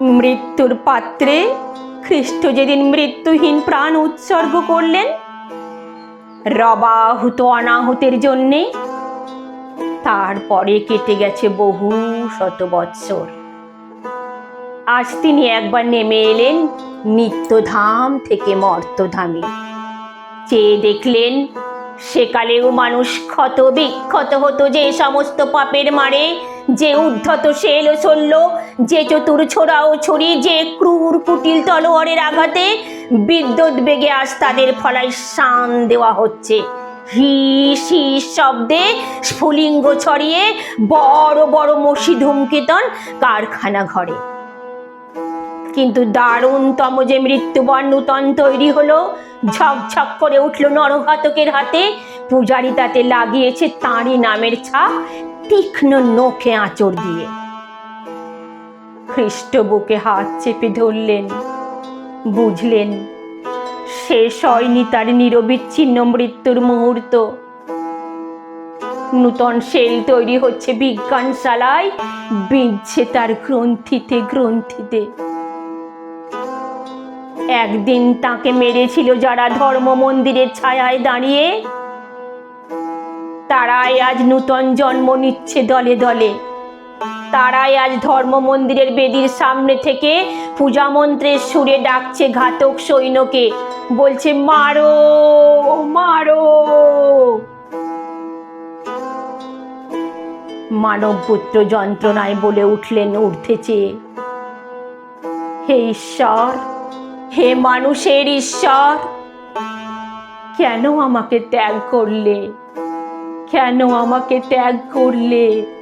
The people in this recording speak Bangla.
মৃত্যুর পাত্রে খ্রিস্ট যেদিন মৃত্যুহীন প্রাণ উৎসর্গ করলেন, রবাহুত অনাহুতের জন্যে তারপরে কেটে গেছে বহু শত বৎসর। আজ তিনি একবার নেমে এলেন নিত্যধাম থেকে মর্তধামে। চেয়ে দেখলেন সেকালেও মানুষ ক্ষত বিক্ষত হতো যে সমস্ত পাপের মারে। যে উদ্ধত ও শল্য যে চতুর ছোড়া ও ছড়ি যে ক্রূর কুটিল তলোয়ারের আঘাতে বিদ্যুৎ বেগে আজ তাদের ফলায় শান দেওয়া হচ্ছে। হিস হিস শব্দে স্ফুলিঙ্গ ছড়িয়ে বড় বড় মসি ধূমকেতন কারখানা ঘরে। কিন্তু দারুণতম যে মৃত্যুবর নূতন তৈরি হলো ঝকঝক করে উঠল নরঘাতকের হাতে। পূজারি তাতে লাগিয়েছে তাঁরই নামের ছাপ, তীক্ষ্ণ নখে আঁচড় দিয়ে। খ্রিস্ট বুকে হাত চেপে ধরলেন, বুঝলেন, শেষ হয়নি তার নিরবিচ্ছিন্ন মৃত্যুর মুহূর্ত। নূতন সেল তৈরি হচ্ছে বিজ্ঞানশালায়, বিঁধছে তার গ্রন্থিতে গ্রন্থিতে। একদিন তাকে মেরেছিল যারা ধর্ম মন্দিরের ছায়ায় দাঁড়িয়ে। তারাই আজ নূতন জন্ম নিচ্ছে দলে দলে। তারাই আজ ধর্ম মন্দিরের বেদির সামনে থেকে পূজা মন্ত্রের সুরে ডাকছে ঘাতক সৈন্যকে। বলছে, মারো মারো। মানবপুত্র যন্ত্রণায় বলে উঠলেন চেয়ে। হে ঈশ্বর! হে মানুষের ঈশ্বর। কেন আমাকে ত্যাগ করলে? কেন আমাকে ত্যাগ করলে?